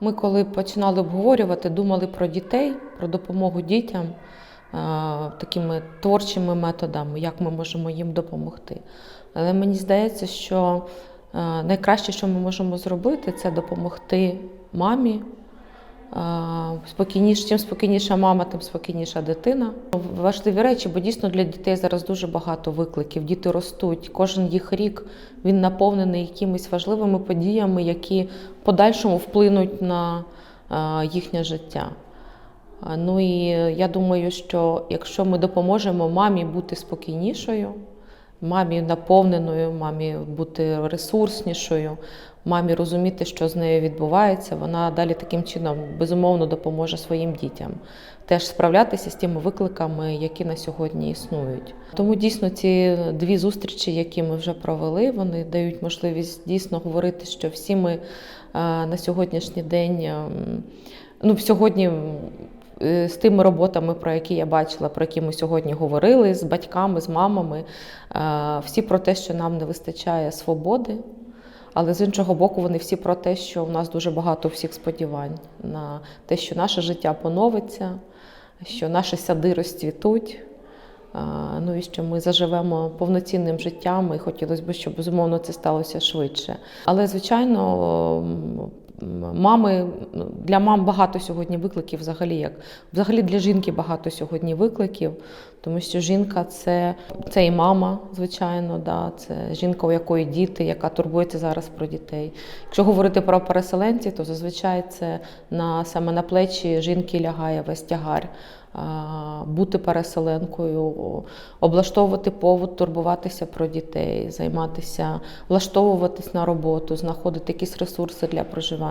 Ми, коли починали обговорювати, думали про дітей, про допомогу дітям е, такими творчими методами, як ми можемо їм допомогти. Але мені здається, що е, найкраще, що ми можемо зробити, це допомогти мамі. Спокійніше, чим спокійніша мама, тим спокійніша дитина. Важливі речі, бо дійсно для дітей зараз дуже багато викликів. Діти ростуть. Кожен їх рік він наповнений якимись важливими подіями, які подальшому вплинуть на їхнє життя. Ну і я думаю, що якщо ми допоможемо мамі бути спокійнішою, мамі наповненою, мамі бути ресурснішою, мамі розуміти, що з нею відбувається, вона далі таким чином безумовно допоможе своїм дітям теж справлятися з тими викликами, які на сьогодні існують. Тому дійсно ці дві зустрічі, які ми вже провели, вони дають можливість дійсно говорити, що всі ми е, на сьогоднішній день, ем, ну сьогодні. е, З тими роботами, про які я бачила, про які ми сьогодні говорили з батьками, з мамами, е, всі про те, що нам не вистачає свободи, але з іншого боку, вони всі про те, що у нас дуже багато всіх сподівань на те, що наше життя поновиться, що наші сади розцвітуть. Ну і що ми заживемо повноцінним життям, і хотілося б, щоб безумовно це сталося швидше. Але звичайно, мами для мам багато сьогодні викликів, взагалі як взагалі для жінки багато сьогодні викликів, тому що жінка це, це і мама, звичайно, да, це жінка, у якої діти, яка турбується зараз про дітей. Якщо говорити про переселенців, то зазвичай це на саме на плечі жінки лягає весь тягар. Бути переселенкою, облаштовувати повод, турбуватися про дітей, займатися, влаштовуватись на роботу, знаходити якісь ресурси для проживання.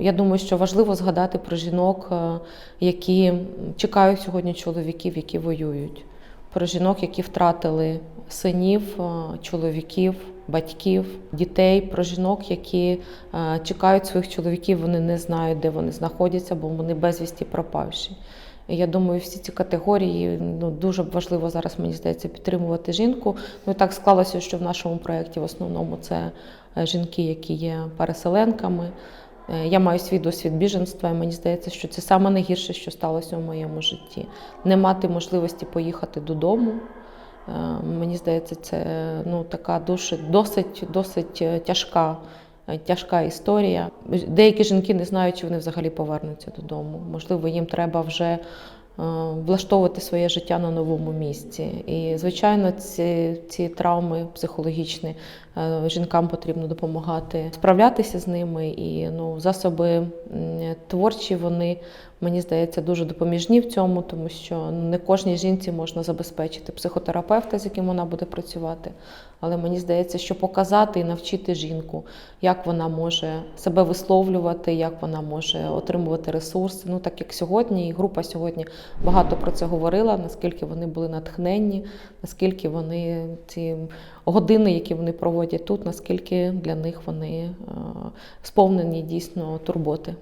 Я думаю, що важливо згадати про жінок, е, які чекають сьогодні чоловіків, які воюють, про жінок, які втратили синів, е, чоловіків, батьків, дітей, про жінок, які е, чекають своїх чоловіків, вони не знають, де вони знаходяться, бо вони безвісті пропавші. Я думаю, всі ці категорії ну дуже важливо зараз, мені здається, підтримувати жінку. Ну так склалося, що в нашому проєкті в основному це е, жінки, які є переселенками. Е, Я маю свій досвід біженства, і мені здається, що це саме найгірше, що сталося у моєму житті. Не мати можливості поїхати додому. Е, Мені здається, це ну така дуже досить, досить тяжка. Е, Тяжка історія. Деякі жінки не знають, чи вони взагалі повернуться додому. Можливо, їм треба вже влаштовувати своє життя на новому місці. І, звичайно, ці, ці травми психологічні е, жінкам потрібно допомагати справлятися з ними. І ну, засоби творчі, вони, мені здається, дуже допоміжні в цьому, тому що не кожній жінці можна забезпечити психотерапевта, з яким вона буде працювати. Але мені здається, що показати і навчити жінку, як вона може себе висловлювати, як вона може отримувати ресурси. Ну так як сьогодні, і група сьогодні багато про це говорила, наскільки вони були натхненні, наскільки вони ці години, які вони проводять тут, наскільки для них вони е, сповнені дійсно турботи.